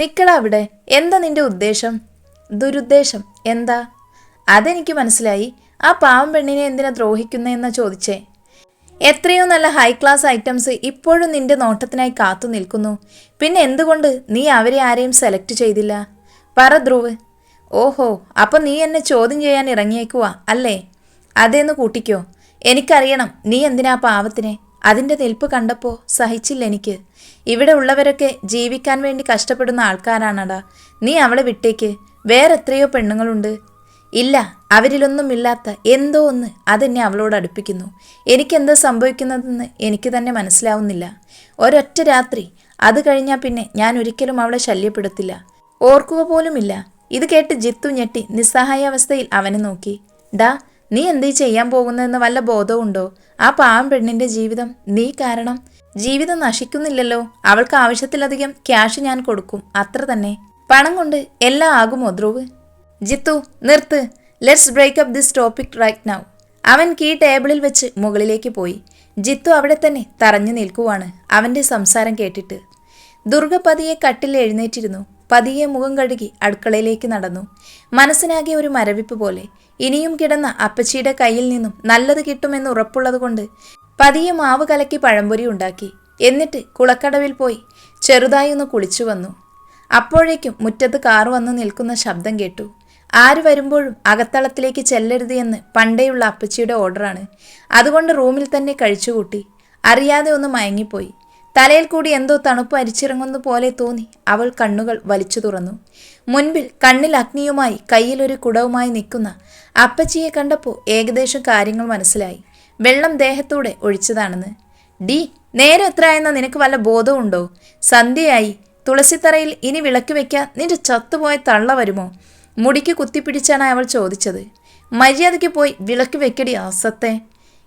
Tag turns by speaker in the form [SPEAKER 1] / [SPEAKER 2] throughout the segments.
[SPEAKER 1] നിക്കടാ അവിടെ. എന്താ നിന്റെ ഉദ്ദേശം? ദുരുദ്ദേശം. എന്താ? അതെനിക്ക് മനസ്സിലായി. ആ പാവം പെണ്ണിനെ എന്തിനാ ദ്രോഹിക്കുന്നതെന്നാ ചോദിച്ചേ. എത്രയോ നല്ല ഹൈ ക്ലാസ് ഐറ്റംസ് ഇപ്പോഴും നിന്റെ നോട്ടത്തിനായി കാത്തു നിൽക്കുന്നു. പിന്നെ എന്തുകൊണ്ട് നീ അവരെ ആരെയും സെലക്ട് ചെയ്തില്ല? പറ ധ്രുവ്. ഓഹോ അപ്പൊ നീ എന്നെ ചോദ്യം ചെയ്യാൻ ഇറങ്ങിയേക്കുവാ അല്ലേ? അതേന്ന് കൂട്ടിക്കോ. എനിക്കറിയണം നീ എന്തിനാ പാവത്തിനെ? അതിന്റെ നിൽപ്പ് കണ്ടപ്പോൾ സഹിച്ചില്ല എനിക്ക്. ഇവിടെ ഉള്ളവരൊക്കെ ജീവിക്കാൻ വേണ്ടി കഷ്ടപ്പെടുന്ന ആൾക്കാരാണടാ. നീ അവളെ വിട്ടേക്ക്. വേറെ എത്രയോ പെണ്ണുങ്ങളുണ്ട്. ഇല്ല അവരിലൊന്നും ഇല്ലാത്ത എന്തോ ഒന്ന് അതെന്നെ അവളോട് അടുപ്പിക്കുന്നു. എനിക്കെന്താ സംഭവിക്കുന്നതെന്ന് എനിക്ക് തന്നെ മനസ്സിലാവുന്നില്ല. ഒരൊറ്റ രാത്രി അത് കഴിഞ്ഞാൽ പിന്നെ ഞാൻ ഒരിക്കലും അവളെ ശല്യപ്പെടുത്തില്ല. ഓർക്കുക പോലുമില്ല. ഇത് കേട്ട് ജിത്തു ഞെട്ടി നിസ്സഹായാവസ്ഥയിൽ അവനെ നോക്കി. ഡാ നീ എന്ത് ചെയ്യാൻ പോകുന്നതെന്ന് വല്ല ബോധവുമുണ്ടോ? ആ പാവം പെണ്ണിന്റെ ജീവിതം നീ കാരണം. ജീവിതം നശിക്കുന്നില്ലല്ലോ. അവൾക്ക് ആവശ്യത്തിലധികം ക്യാഷ് ഞാൻ കൊടുക്കും. അത്ര തന്നെ. പണം കൊണ്ട് എല്ലാം ആകുമോ ധ്രുവ്? ജിത്തു നിർത്ത്. Let's break up this topic right now അവൻ കീ ടേബിളിൽ വെച്ച് മുകളിലേക്ക് പോയി. ജിത്തു അവിടെ തന്നെ തറഞ്ഞു നിൽക്കുവാണ് അവന്റെ സംസാരം കേട്ടിട്ട്. ദുർഗ പതിയെ കട്ടിൽ എഴുന്നേറ്റിരുന്നു. പതിയെ മുഖം കഴുകി അടുക്കളയിലേക്ക് നടന്നു. മനസ്സിനാകെ ഒരു മരവിപ്പ് പോലെ. ഇനിയും കിടന്ന അപ്പച്ചിയുടെ കയ്യിൽ നിന്നും നല്ലത് കിട്ടുമെന്ന് ഉറപ്പുള്ളതുകൊണ്ട് പതിയെ മാവ് കലക്കി പഴംപൊരി ഉണ്ടാക്കി. എന്നിട്ട് കുളക്കടവിൽ പോയി ചെറുതായി ഒന്ന് കുളിച്ചു വന്നു. അപ്പോഴേക്കും മുറ്റത്ത് കാർ വന്ന് നിൽക്കുന്ന ശബ്ദം കേട്ടു. ആര് വരുമ്പോഴും അകത്തളത്തിലേക്ക് ചെല്ലരുത് എന്ന് പണ്ടേയുള്ള അപ്പച്ചിയുടെ ഓർഡറാണ്. അതുകൊണ്ട് റൂമിൽ തന്നെ കഴിച്ചുകൂട്ടി. അറിയാതെ ഒന്ന് മയങ്ങിപ്പോയി. തലയിൽ കൂടി എന്തോ തണുപ്പ് അരിച്ചിറങ്ങുന്ന പോലെ തോന്നി. അവൾ കണ്ണുകൾ വലിച്ചു തുറന്നു. മുൻപിൽ കണ്ണിൽ അഗ്നിയുമായി ഒരു കുടവുമായി നിൽക്കുന്ന അപ്പച്ചിയെ കണ്ടപ്പോൾ ഏകദേശം കാര്യങ്ങൾ മനസ്സിലായി. വെള്ളം ദേഹത്തൂടെ ഒഴിച്ചതാണെന്ന്. ഡി നേരെ എത്രയെന്ന നിനക്ക് വല്ല ബോധമുണ്ടോ സന്ധ്യയായി. തുളസിത്തറയിൽ ഇനി വിളക്ക് വെക്കാൻ നിന്റെ ചത്തുപോയ തള്ള വരുമോ? മുടിക്ക് കുത്തിപ്പിടിച്ചാണ് അവൾ ചോദിച്ചത്. മര്യാദയ്ക്ക് പോയി വിളക്ക് വെക്കടി അസത്തെ.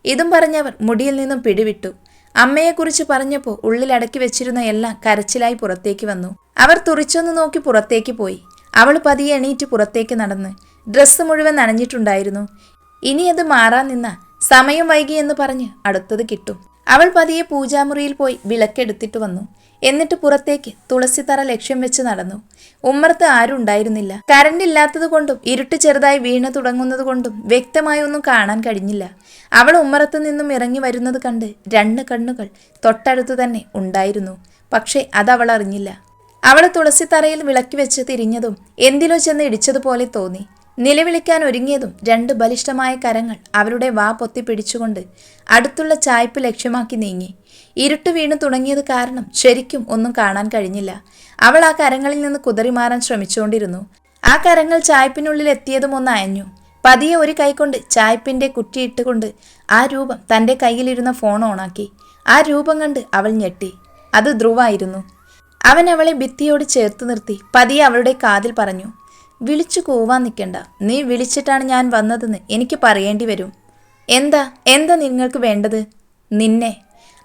[SPEAKER 1] ഇതും പറഞ്ഞവർ മുടിയിൽ നിന്നും പിടിവിട്ടു. അമ്മയെക്കുറിച്ച് പറഞ്ഞപ്പോൾ ഉള്ളിലടക്കി വെച്ചിരുന്ന എല്ലാം കരച്ചിലായി പുറത്തേക്ക് വന്നു. അവർ തുറിച്ചൊന്ന് നോക്കി പുറത്തേക്ക് പോയി. അവൾ പതിയെ എണീറ്റ് പുറത്തേക്ക് നടന്ന് ഡ്രസ്സ് മുഴുവൻ നനഞ്ഞിട്ടുണ്ടായിരുന്നു. ഇനി അത് മാറാൻ നിന്ന സമയം വൈകി എന്ന് പറഞ്ഞ് അടുത്തത് കിട്ടും. അവൾ പതിയെ പൂജാമുറിയിൽ പോയി വിളക്കെടുത്തിട്ട് വന്നു. എന്നിട്ട് പുറത്തേക്ക് തുളസിത്തറ ലക്ഷ്യം വെച്ച് നടന്നു. ഉമ്മർത്ത് ആരും ഉണ്ടായിരുന്നില്ല. കരണ്ട് ഇല്ലാത്തത് കൊണ്ടും ഇരുട്ട് ചെറുതായി വീണു തുടങ്ങുന്നത് കൊണ്ടും വ്യക്തമായി ഒന്നും കാണാൻ കഴിഞ്ഞില്ല. അവൾ ഉമ്മറത്ത് നിന്നും ഇറങ്ങി വരുന്നത് കണ്ട് രണ്ട് കണ്ണുകൾ തൊട്ടടുത്തു തന്നെ ഉണ്ടായിരുന്നു. പക്ഷേ അതവൾ അറിഞ്ഞില്ല. അവൾ തുളസിത്തറയിൽ വിളക്കി വെച്ച് തിരിഞ്ഞതും എന്തിലോ ചെന്ന് ഇടിച്ചതുപോലെ തോന്നി. നിലവിളിക്കാൻ ഒരുങ്ങിയതും രണ്ട് ബലിഷ്ഠമായ കരങ്ങൾ അവരുടെ വാ പൊത്തി പിടിച്ചുകൊണ്ട് അടുത്തുള്ള ചായ്പ് ലക്ഷ്യമാക്കി നീങ്ങി. ഇരുട്ട് വീണു തുടങ്ങിയത് കാരണം ശരിക്കും ഒന്നും കാണാൻ കഴിഞ്ഞില്ല. അവൾ ആ കരങ്ങളിൽ നിന്ന് കുതറി മാറാൻ ശ്രമിച്ചുകൊണ്ടിരുന്നു. ആ കരങ്ങൾ ചായ്പിനുള്ളിൽ എത്തിയതും ഒന്ന് അയഞ്ഞു. പതിയെ ഒരു കൈകൊണ്ട് ചായ്പിന്റെ കുറ്റിയിട്ടുകൊണ്ട് ആ രൂപം തന്റെ കയ്യിലിരുന്ന ഫോൺ ഓണാക്കി. ആ രൂപം കണ്ട് അവൾ ഞെട്ടി. അത് ധ്രുവായിരുന്നു. അവൻ അവളെ ഭിത്തിയോട് ചേർത്ത് നിർത്തി. പതിയെ അവളുടെ കാതിൽ പറഞ്ഞു വിളിച്ചു കൂവാൻ നിൽക്കണ്ട. നീ വിളിച്ചിട്ടാണ് ഞാൻ വന്നതെന്ന് എനിക്ക് പറയേണ്ടി വരും. എന്താ? എന്താ നിങ്ങൾക്ക് വേണ്ടത്? നിന്നെ.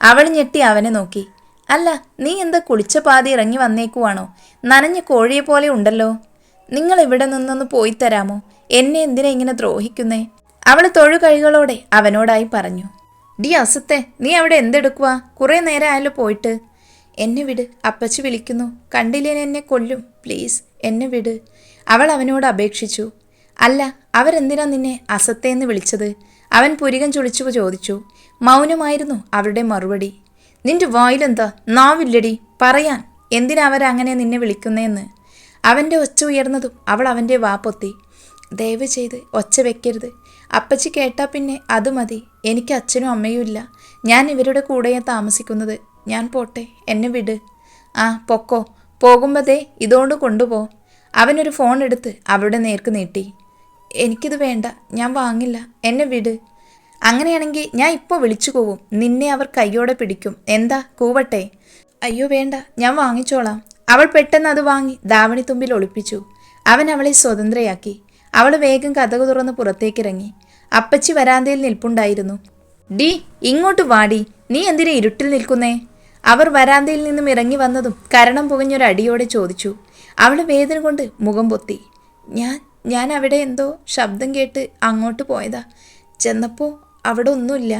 [SPEAKER 1] അവൾ ഞെട്ടി അവനെ നോക്കി. അല്ല നീ എന്താ കുളിച്ച പാതി ഇറങ്ങി വന്നേക്കുവാണോ? നനഞ്ഞ കോഴിയെ പോലെ ഉണ്ടല്ലോ. നിങ്ങൾ ഇവിടെ നിന്നൊന്ന് പോയി തരാമോ? എന്നെ എന്തിനാ ഇങ്ങനെ ദ്രോഹിക്കുന്നേ? അവൾ തൊഴുകഴികളോടെ അവനോടായി പറഞ്ഞു. ഡി അസത്തെ നീ അവിടെ എന്തെടുക്കുക കുറേ നേരം ആയല്ലോ പോയിട്ട്. എന്നെ വിട് അപ്പച്ചി വിളിക്കുന്നു. കണ്ടില്ലേ എന്നെ കൊല്ലും? പ്ലീസ് എന്നെ വിട്. അവൾ അവനോട് അപേക്ഷിച്ചു. അല്ല അവരെന്തിനാ നിന്നെ അസത്തേന്ന് വിളിച്ചത്? അവൻ പുരികം ചുളിച്ചു ചോദിച്ചു. മൗനമായിരുന്നു അവരുടെ മറുപടി. നിന്റെ വായിലെന്താ? നാവില്ലടി. പറയാൻ. എന്തിനാ അവരങ്ങനെ നിന്നെ വിളിക്കുന്നേന്ന്? അവന്റെ ഒച്ച ഉയർന്നതും അവൾ അവന്റെ വാ പൊത്തി. ദയവ് ചെയ്ത് ഒച്ച വെക്കരുത്. അപ്പച്ചി കേട്ടാ പിന്നെ അത് മതി. എനിക്ക് അച്ഛനും അമ്മയും ഇല്ല. ഞാൻ ഇവരുടെ കൂടെയാണ് താമസിക്കുന്നത്. ഞാൻ പോട്ടെ. എന്നെ വിട്. ആ പൊക്കോ. പോകുമ്പതേ ഇതുകൊണ്ട് കൊണ്ടുപോ. അവനൊരു ഫോൺ എടുത്ത് അവളുടെ നേർക്ക് നീട്ടി. എനിക്കിത് വേണ്ട ഞാൻ വാങ്ങില്ല. എന്നെ വിട്. അങ്ങനെയാണെങ്കിൽ ഞാൻ ഇപ്പോൾ വിളിച്ചു പോവും. നിന്നെ അവർ കയ്യോടെ പിടിക്കും. എന്താ? കൂവട്ടെ. അയ്യോ വേണ്ട. ഞാൻ വാങ്ങിച്ചോളാം. അവൾ പെട്ടെന്ന് അത് വാങ്ങി ദാവണി തുമ്പിൽ ഒളിപ്പിച്ചു. അവൻ അവളെ സ്വതന്ത്രയാക്കി. അവൾ വേഗം കഥകു തുറന്ന് പുറത്തേക്കിറങ്ങി. അപ്പച്ചി വരാന്തയിൽ നിൽപ്പുണ്ടായിരുന്നു. ഡി ഇങ്ങോട്ട് വാടി. നീ എന്തിനാ ഇരുട്ടിൽ നിൽക്കുന്നേ? അവർ വരാന്തയിൽ നിന്നും ഇറങ്ങി വന്നതും കരണം പുകഞ്ഞൊരടിയോടെ ചോദിച്ചു. അവൾ വേദന കൊണ്ട് മുഖം പൊത്തി. ഞാൻ ഞാൻ അവിടെ എന്തോ ശബ്ദം കേട്ട് അങ്ങോട്ട് പോയതാ. ചെന്നപ്പോൾ അവിടെ ഒന്നുമില്ല.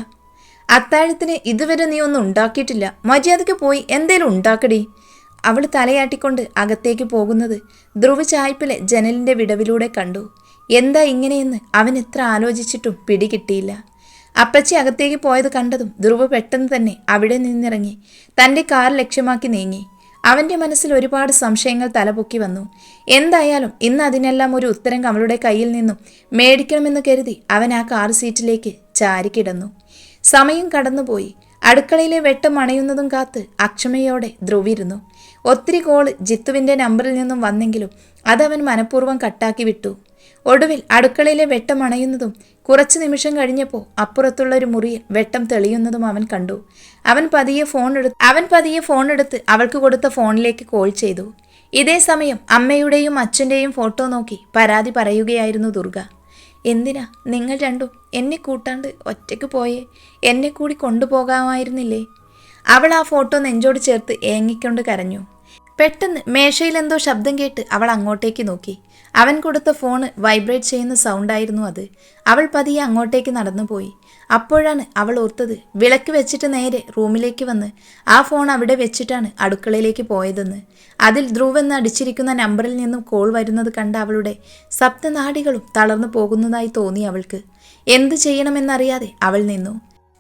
[SPEAKER 1] അത്താഴത്തിന് ഇതുവരെ നീ ഒന്നും ഉണ്ടാക്കിയിട്ടില്ല. മര്യാദയ്ക്ക് പോയി എന്തേലും ഉണ്ടാക്കടി. അവൾ തലയാട്ടിക്കൊണ്ട് അകത്തേക്ക് പോകുന്നത് ധ്രുവ ചായ്പിലെ ജനലിന്റെ വിടവിലൂടെ കണ്ടു. എന്താ ഇങ്ങനെയെന്ന് അവൻ എത്ര ആലോചിച്ചിട്ടും പിടികിട്ടിയില്ല അപ്പച്ചി അകത്തേക്ക് പോയത് കണ്ടതും ധ്രുവ പെട്ടെന്ന് തന്നെ അവിടെ നിന്നിറങ്ങി. തന്റെ കാർ ലക്ഷ്യമാക്കി നീങ്ങി. അവന്റെ മനസ്സിൽ ഒരുപാട് സംശയങ്ങൾ തലപൊക്കി വന്നു. എന്തായാലും ഇന്ന് അതിനെല്ലാം ഒരു ഉത്തരം കമളുടെ കയ്യിൽ നിന്നും മേടിക്കണമെന്ന് കരുതി അവൻ ആ കാർ സീറ്റിലേക്ക് ചാരിക്കിടന്നു സമയം കടന്നുപോയി. അടുക്കളയിലെ വെട്ടം അണയുന്നതും കാത്ത് അക്ഷമയോടെ ധ്രുവിരുന്നു. ഒത്തിരി കോൾ ജിത്തുവിന്റെ നമ്പറിൽ നിന്നും വന്നെങ്കിലും അതവൻ മനഃപൂർവം കട്ടാക്കി വിട്ടു. ഒടുവിൽ അടുക്കളയിലെ വെട്ടം അണയുന്നതും കുറച്ച് നിമിഷം കഴിഞ്ഞപ്പോൾ അപ്പുറത്തുള്ള ഒരു മുറിയിൽ വെട്ടം തെളിയുന്നതും അവൻ കണ്ടു. അവൻ പതിയെ ഫോൺ എടുത്ത് അവൻ പതിയെ ഫോൺ എടുത്ത് അവൾക്ക് കൊടുത്ത ഫോണിലേക്ക് കോൾ ചെയ്തു. ഇതേ സമയം അമ്മയുടെയും അച്ഛന്റെയും ഫോട്ടോ നോക്കി പരാതി പറയുകയായിരുന്നു ദുർഗ. എന്തിനാ നിങ്ങൾ രണ്ടും എന്നെ കൂട്ടാണ്ട് ഒറ്റയ്ക്ക് പോയേ? എന്നെ കൂടി കൊണ്ടുപോകാമായിരുന്നില്ലേ? അവൾ ആ ഫോട്ടോ നെഞ്ചോട് ചേർത്ത് ഏങ്ങിക്കൊണ്ട് കരഞ്ഞു. പെട്ടെന്ന് മേശയിൽ എന്തോ ശബ്ദം കേട്ട് അവൾ അങ്ങോട്ടേക്ക് നോക്കി. അവൻ കൊടുത്ത ഫോൺ വൈബ്രേറ്റ് ചെയ്യുന്ന സൗണ്ടായിരുന്നു അത്. അവൾ പതിയെ അങ്ങോട്ടേക്ക് നടന്നുപോയി. അപ്പോഴാണ് അവൾ ഓർത്തത് വിളക്ക് വെച്ചിട്ട് നേരെ റൂമിലേക്ക് വന്ന് ആ ഫോൺ അവിടെ വെച്ചിട്ടാണ് അടുക്കളയിലേക്ക് പോയതെന്ന്. അതിൽ ധ്രുവ് എന്ന് അടിച്ചിരിക്കുന്ന നമ്പറിൽ നിന്നും കോൾ വരുന്നത് കണ്ട അവളുടെ സപ്തനാടികളും തളർന്നു പോകുന്നതായി തോന്നി അവൾക്ക്. എന്തു ചെയ്യണമെന്നറിയാതെ അവൾ നിന്നു.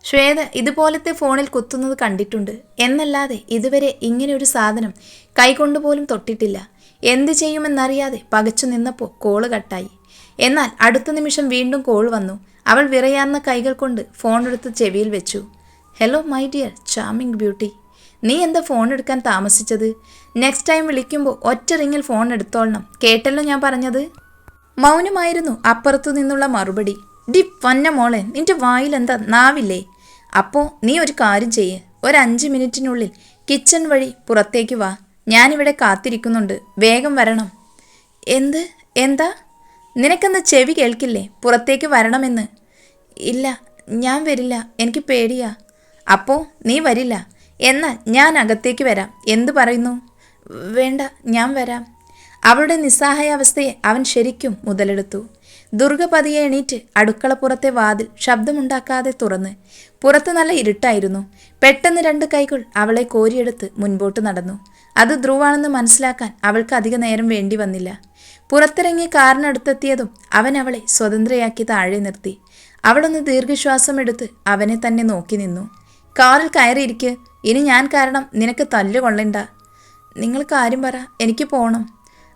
[SPEAKER 1] ശ്വേത ഇതുപോലത്തെ ഫോണിൽ കുത്തുന്നത് കണ്ടിട്ടുണ്ട്. എന്നല്ലാതെ ഇതുവരെ ഇങ്ങനെ ഒരു സാധനം കൈകൊണ്ടുപോലും തൊട്ടിട്ടില്ല. എന്ത് ചെയ്യുമെന്നറിയാതെ പകച്ചു നിന്നപ്പോൾ കോൾ കട്ടായി. എന്നാൽ അടുത്ത നിമിഷം വീണ്ടും കോൾ വന്നു. അവൾ വിറയാർന്ന കൈകൾ കൊണ്ട് ഫോൺ എടുത്ത് ചെവിയിൽ വെച്ചു. Hello my dear charming beauty നീ എന്താ ഫോൺ എടുക്കാൻ താമസിച്ചത്? നെക്സ്റ്റ് ടൈം വിളിക്കുമ്പോൾ ഒറ്റ റിങ്ങിൽ ഫോൺ എടുത്തോളണം. കേട്ടല്ലോ ഞാൻ പറഞ്ഞത്? മൗനമായിരുന്നു അപ്പുറത്തു നിന്നുള്ള മറുപടി. ഡി വന്ന മോളെ നിന്റെ വായിലെന്താ? നാവില്ലേ? അപ്പോൾ നീ ഒരു കാര്യം ചെയ്യേ. ഒരു അഞ്ച് മിനിറ്റിനുള്ളിൽ കിച്ചൺ വഴി പുറത്തേക്ക് വാ. ഞാനിവിടെ കാത്തിരിക്കുന്നുണ്ട്. വേഗം വരണം. എന്ത്? എന്താ? നിനക്കെന്ന് ചെവി കേൾക്കില്ലേ? പുറത്തേക്ക് വരണമെന്ന്. ഇല്ല ഞാൻ വരില്ല. എനിക്ക് പേടിയാ. അപ്പോ നീ വരില്ല. എന്നാൽ ഞാൻ അകത്തേക്ക് വരാം. എന്ത് പറയുന്നു? വേണ്ട ഞാൻ വരാം. അവളുടെ നിസ്സഹായാവസ്ഥയെ അവൻ ശരിക്കും മുതലെടുത്തു. ദുർഗ പതിയെ എണീറ്റ് അടുക്കളപ്പുറത്തെ വാതിൽ ശബ്ദമുണ്ടാക്കാതെ തുറന്ന് പുറത്ത് നല്ല ഇരുട്ടായിരുന്നു. പെട്ടെന്ന് രണ്ട് കൈകൾ അവളെ കോരിയെടുത്ത് മുൻപോട്ട് നടന്നു. അത് ധ്രുവാണെന്ന് മനസ്സിലാക്കാൻ അവൾക്ക് അധിക നേരം വേണ്ടി വന്നില്ല. പുറത്തിറങ്ങി കാറിനടുത്തെത്തിയതും അവൻ അവളെ സ്വതന്ത്രയാക്കി താഴെ നിർത്തി. അവളൊന്ന് ദീർഘശ്വാസം എടുത്ത് അവനെ തന്നെ നോക്കി നിന്നു. കാറിൽ കയറിയിരിക്ക്. ഇനി ഞാൻ കാരണം നിനക്ക് തല്ലുകൊള്ളണ്ട നിങ്ങൾ കാര്യം പറ എനിക്ക് പോകണം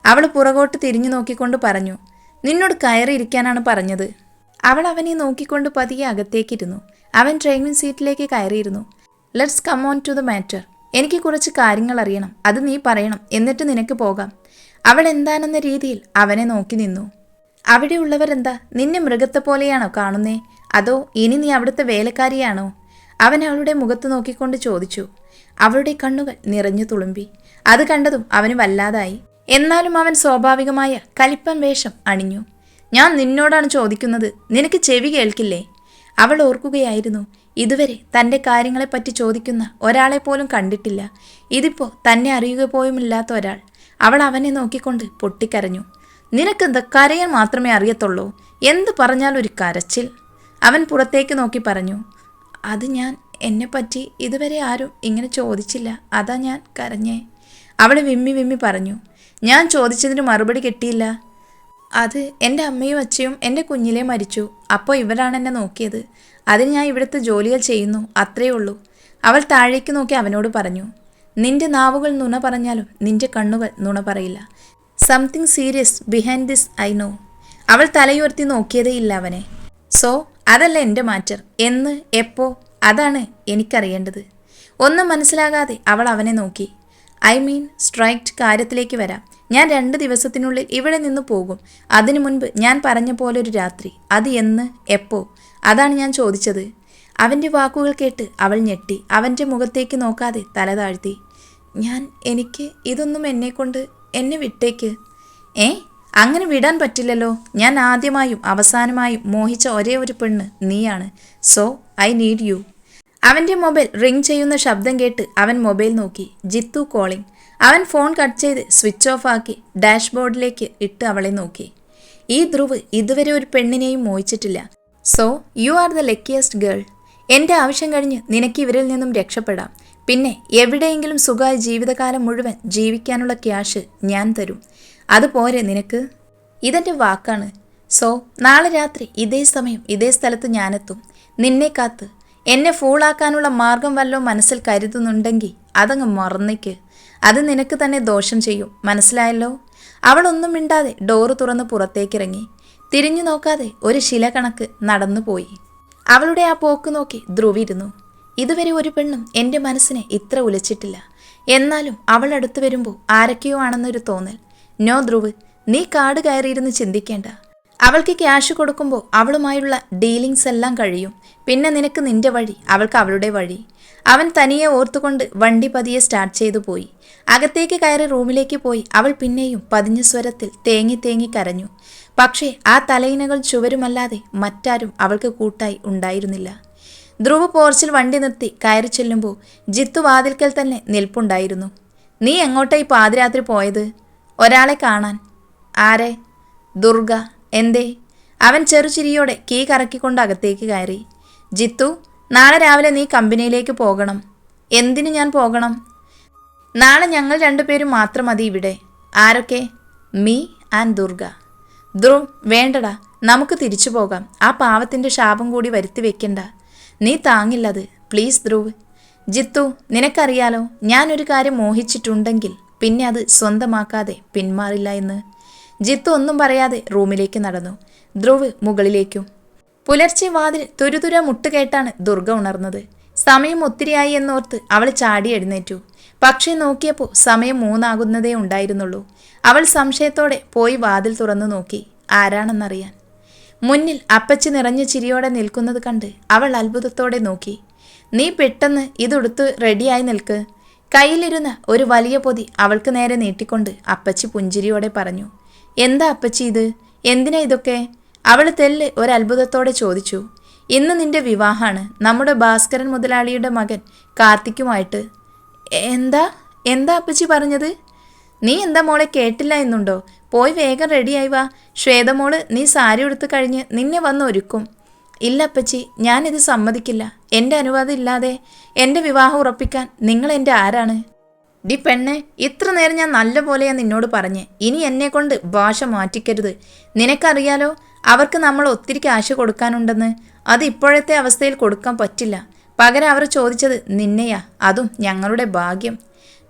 [SPEAKER 1] അവൾ പുറകോട്ട് തിരിഞ്ഞു നോക്കിക്കൊണ്ട് പറഞ്ഞു. നിന്നോട് കയറിയിരിക്കാനാണ് പറഞ്ഞത്. അവൾ അവനെ നോക്കിക്കൊണ്ട് പതിയെ അകത്തേക്കിരുന്നു. അവൻ ട്രെയിനിങ് സീറ്റിലേക്ക് കയറിയിരുന്നു. Let's come on to the matter എനിക്ക് കുറച്ച് കാര്യങ്ങൾ അറിയണം. അത് നീ പറയണം. എന്നിട്ട് നിനക്ക് പോകാം. അവൾ എന്താണെന്ന രീതിയിൽ അവനെ നോക്കി നിന്നു. അവിടെയുള്ളവരെന്താ നിന്നെ മൃഗത്തെ പോലെയാണോ കാണുന്നേ? അതോ ഇനി നീ അവിടുത്തെ വേലക്കാരിയാണോ? അവൻ അവളുടെ മുഖത്ത് നോക്കിക്കൊണ്ട് ചോദിച്ചു. അവളുടെ കണ്ണുകൾ നിറഞ്ഞു തുളുമ്പി. അത് കണ്ടതും അവന് വല്ലാതായി. എന്നാലും അവൻ സ്വാഭാവികമായ കലിപ്പൻ വേഷം അണിഞ്ഞു. ഞാൻ നിന്നോടാണ് ചോദിക്കുന്നത് നിനക്ക് ചെവി കേൾക്കില്ലേ? അവൾ ഓർക്കുകയായിരുന്നു ഇതുവരെ തന്റെ കാര്യങ്ങളെപ്പറ്റി ചോദിക്കുന്ന ഒരാളെ പോലും കണ്ടിട്ടില്ല. ഇതിപ്പോൾ തന്നെ അറിയുക പോലുമില്ലാത്ത ഒരാൾ. അവൾ അവനെ നോക്കിക്കൊണ്ട് പൊട്ടിക്കരഞ്ഞു. നിനക്കെന്താ കരയാൻ മാത്രമേ അറിയത്തുള്ളൂ? എന്ത് പറഞ്ഞാൽ ഒരു കരച്ചിൽ. അവൻ പുറത്തേക്ക് നോക്കി പറഞ്ഞു അത് ഞാൻ എന്നെപ്പറ്റി ഇതുവരെ ആരും ഇങ്ങനെ ചോദിച്ചില്ല. അതാ ഞാൻ കരഞ്ഞേ. അവൾ വിമ്മി വിമ്മി പറഞ്ഞു ഞാൻ ചോദിച്ചതിന് മറുപടി കിട്ടിയില്ല. അത് എന്റെ അമ്മയും അച്ഛയും എന്റെ കുഞ്ഞിലെ മരിച്ചു. അപ്പോൾ ഇവരാണ് എന്നെ നോക്കിയത്. അതിന് ഞാൻ ഇവിടുത്തെ ജോലികൾ ചെയ്യുന്നു. അത്രയേ ഉള്ളൂ. അവൾ താഴേക്ക് നോക്കി അവനോട് പറഞ്ഞു നിന്റെ നാവുകൾ നുണ പറഞ്ഞാലും നിന്റെ കണ്ണുകൾ നുണ പറയില്ല. Something serious behind this I know അവൾ തലയുയർത്തി നോക്കിയതേ ഇല്ല അവനെ. സോ അതല്ല എന്റെ മാറ്റർ. എന്ന് എപ്പോ അതാണ് എനിക്കറിയേണ്ടത്. ഒന്നും മനസ്സിലാകാതെ അവൾ അവനെ നോക്കി. ഐ മീൻ സ്ട്രൈക്ട് കാര്യത്തിലേക്ക് വരാം. ഞാൻ രണ്ട് ദിവസത്തിനുള്ളിൽ ഇവിടെ നിന്ന് പോകും. അതിനു മുൻപ് ഞാൻ പറഞ്ഞ പോലെ ഒരു രാത്രി. അത് എന്ന് എപ്പോ? അതാണ് ഞാൻ ചോദിച്ചത്. അവന്റെ വാക്കുകൾ കേട്ട് അവൾ ഞെട്ടി. അവന്റെ മുഖത്തേക്ക് നോക്കാതെ തല താഴ്ത്തി. ഞാൻ എനിക്ക് ഇതൊന്നും എന്നെക്കൊണ്ട് എന്നെ വിട്ടേക്ക്? ഏ? അങ്ങനെ വിടാൻ പറ്റില്ലല്ലോ. ഞാൻ ആദ്യമായും അവസാനമായും മോഹിച്ച ഒരേ ഒരു പെണ്ണ് നീയാണ്. So I need you. അവന്റെ മൊബൈൽ റിംഗ് ചെയ്യുന്ന ശബ്ദം കേട്ട് അവൻ മൊബൈൽ നോക്കി. ജിത്തു കോളിംഗ്. അവൻ ഫോൺ കട്ട് ചെയ്ത് സ്വിച്ച് ഓഫ് ആക്കി ഡാഷ്ബോർഡിലേക്ക് ഇട്ട് അവളെ നോക്കി. ഈ ധ്രുവ് ഇതുവരെ ഒരു പെണ്ണിനെയും മോഹിച്ചിട്ടില്ല. So you are the luckiest girl. എന്റെ ആവശ്യം കഴിഞ്ഞ് നിനക്ക് ഇവരിൽ നിന്നും രക്ഷപ്പെടാം. പിന്നെ എവിടെയെങ്കിലും സുഖമായി ജീവിതകാലം മുഴുവൻ ജീവിക്കാനുള്ള ക്യാഷ് ഞാൻ തരും. അതുപോരെ നിനക്ക്? ഇതെന്റെ വാക്കാണ്. സോ നാളെ രാത്രി ഇതേ സമയം ഇതേ സ്ഥലത്ത് ഞാനെത്തും. നിന്നെ കാത്ത് എന്നെ ഫൂളാക്കാനുള്ള മാർഗം വല്ലോ മനസ്സിൽ കരുതുന്നുണ്ടെങ്കിൽ അതങ്ങ് മറന്നേക്ക്. അത് നിനക്ക് തന്നെ ദോഷം ചെയ്യും. മനസ്സിലായല്ലോ? അവളൊന്നും മിണ്ടാതെ ഡോറ് തുറന്ന് പുറത്തേക്കിറങ്ങി. തിരിഞ്ഞു നോക്കാതെ ഒരു ശില കണക്ക് നടന്നുപോയി. അവളുടെ ആ പോക്ക് നോക്കി ധ്രുവിരുന്നു ഇതുവരെ ഒരു പെണ്ണും എന്റെ മനസ്സിനെ ഇത്ര ഉലച്ചിട്ടില്ല. എന്നാലും അവൾ അടുത്ത് വരുമ്പോൾ ആരൊക്കെയോ ആണെന്നൊരു തോന്നൽ. നോ ധ്രുവ് നീ കാട് കയറിയിരുന്ന് ചിന്തിക്കേണ്ട. അവൾക്ക് ക്യാഷ് കൊടുക്കുമ്പോൾ അവളുമായുള്ള ഡീലിങ്സ് എല്ലാം കഴിയും. പിന്നെ നിനക്ക് നിന്റെ വഴി അവൾക്ക് അവളുടെ വഴി. അവൻ തനിയെ ഓർത്തുകൊണ്ട് വണ്ടി പതിയെ സ്റ്റാർട്ട് ചെയ്തു പോയി. അകത്തേക്ക് കയറി റൂമിലേക്ക് പോയി അവൾ പിന്നെയും പതിഞ്ഞ സ്വരത്തിൽ തേങ്ങി തേങ്ങി കരഞ്ഞു. പക്ഷേ ആ തലയിനകൾ ചുവരുമല്ലാതെ മറ്റാരും അവൾക്ക് കൂട്ടായി ഉണ്ടായിരുന്നില്ല. ധ്രുവ് പോർച്ചിൽ വണ്ടി നിർത്തി കയറി ചെല്ലുമ്പോൾ ജിത്തു വാതിൽക്കൽ തന്നെ നിൽപ്പുണ്ടായിരുന്നു. നീ എങ്ങോട്ടാ ഈ പാതിരാത്രി പോയത്? ഒരാളെ കാണാൻ. ആരെ? ദുർഗ. എന്തേ? അവൻ ചെറുചിരിയോടെ കീ കറക്കിക്കൊണ്ട് അകത്തേക്ക് കയറി. ജിത്തു നാളെ രാവിലെ നീ കമ്പനിയിലേക്ക് പോകണം. എന്തിനു ഞാൻ പോകണം? നാളെ ഞങ്ങൾ രണ്ടുപേരും മാത്രം മതി ഇവിടെ. ആരൊക്കെ? Me and Durga. ധ്രുവ് വേണ്ടടാ നമുക്ക് തിരിച്ചു പോകാം. ആ പാവത്തിന്റെ ശാപം കൂടി വരുത്തി വെക്കണ്ട. നീ താങ്ങില്ലത് പ്ലീസ് ധ്രുവ്. ജിത്തു നിനക്കറിയാലോ ഞാനൊരു കാര്യം മോഹിച്ചിട്ടുണ്ടെങ്കിൽ പിന്നെ അത് സ്വന്തമാക്കാതെ പിന്മാറില്ല എന്ന്. ജിത്തു ഒന്നും പറയാതെ റൂമിലേക്ക് നടന്നു. ധ്രുവ് മുകളിലേക്കും. പുലർച്ചെ വാതിൽ തുരുതുര മുട്ടുകേട്ടാണ് ദുർഗ ഉണർന്നത്. സമയം ഒത്തിരിയായി എന്നോർത്ത് അവൾ ചാടി എഴുന്നേറ്റു. പക്ഷേ നോക്കിയപ്പോൾ സമയം മൂന്നാകുന്നതേ ഉണ്ടായിരുന്നുള്ളൂ. അവൾ സംശയത്തോടെ പോയി വാതിൽ തുറന്നു നോക്കി ആരാണെന്നറിയാൻ? മുന്നിൽ അപ്പച്ചി നിറഞ്ഞ ചിരിയോടെ നിൽക്കുന്നത് കണ്ട് അവൾ അത്ഭുതത്തോടെ നോക്കി. നീ പെട്ടെന്ന് ഇതൊടുത്ത് റെഡിയായി നിൽക്ക്. കയ്യിലിരുന്ന ഒരു വലിയ പൊതി അവൾക്ക് നേരെ നീട്ടിക്കൊണ്ട് അപ്പച്ചി പുഞ്ചിരിയോടെ പറഞ്ഞു എന്താ അപ്പച്ചി ഇത്? എന്തിനാ ഇതൊക്കെ? അവൾ തെല്ല് ഒരത്ഭുതത്തോടെ ചോദിച്ചു ഇന്ന് നിന്റെ വിവാഹമാണ്. നമ്മുടെ ഭാസ്കരൻ മുതലാളിയുടെ മകൻ കാർത്തിക്കുമായിട്ട്. എന്താ? എന്താ അപ്പച്ചി പറഞ്ഞത്? നീ എന്താ മോളെ കേട്ടില്ല എന്നുണ്ടോ? പോയി വേഗം റെഡിയായി വാ. ശ്വേതമോൾ നീ സാരി ഉടുത്ത് കഴിഞ്ഞ് നിന്നെ വന്ന് ഒരുക്കും. ഇല്ല അപ്പച്ചി ഞാനിത് സമ്മതിക്കില്ല. എന്റെ അനുവാദം ഇല്ലാതെ എന്റെ വിവാഹം ഉറപ്പിക്കാൻ നിങ്ങൾ എന്റെ ആരാണ്? ഡി പെണ്ണെ ഇത്ര നേരം ഞാൻ നല്ല പോലെയാ നിന്നോട് പറഞ്ഞ്. ഇനി എന്നെ കൊണ്ട് ഭാഷ മാറ്റിക്കരുത്. നിനക്കറിയാലോ അവർക്ക് നമ്മൾ ഒത്തിരി ക്യാഷ് കൊടുക്കാനുണ്ടെന്ന്. അത് ഇപ്പോഴത്തെ അവസ്ഥയിൽ കൊടുക്കാൻ പറ്റില്ല. പകരം അവർ ചോദിച്ചത് നിന്നെയാ? അതും ഞങ്ങളുടെ ഭാഗ്യം.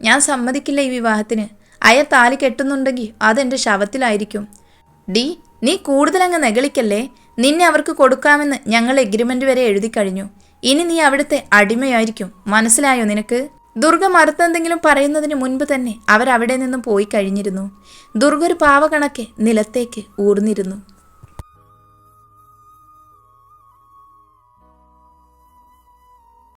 [SPEAKER 1] ഞാൻ സമ്മതിക്കില്ല ഈ വിവാഹത്തിന്. അയർ താലി കെട്ടുന്നുണ്ടെങ്കിൽ അതെന്റെ ശവത്തിലായിരിക്കും. ഡി നീ കൂടുതലങ്ങ് നെകളിക്കല്ലേ നിന്നെ അവർക്ക് കൊടുക്കാമെന്ന് ഞങ്ങൾ എഗ്രിമെന്റ് വരെ എഴുതി കഴിഞ്ഞു. ഇനി നീ അവിടുത്തെ അടിമയായിരിക്കും. മനസ്സിലായോ നിനക്ക്? ദുർഗ മറുത്തെന്തെങ്കിലും പറയുന്നതിന് മുൻപ് തന്നെ അവരവിടെ നിന്നും പോയി കഴിഞ്ഞിരുന്നു. ദുർഗ ഒരു പാവ കണക്കെ നിലത്തേക്ക് ഊർന്നിരുന്നു.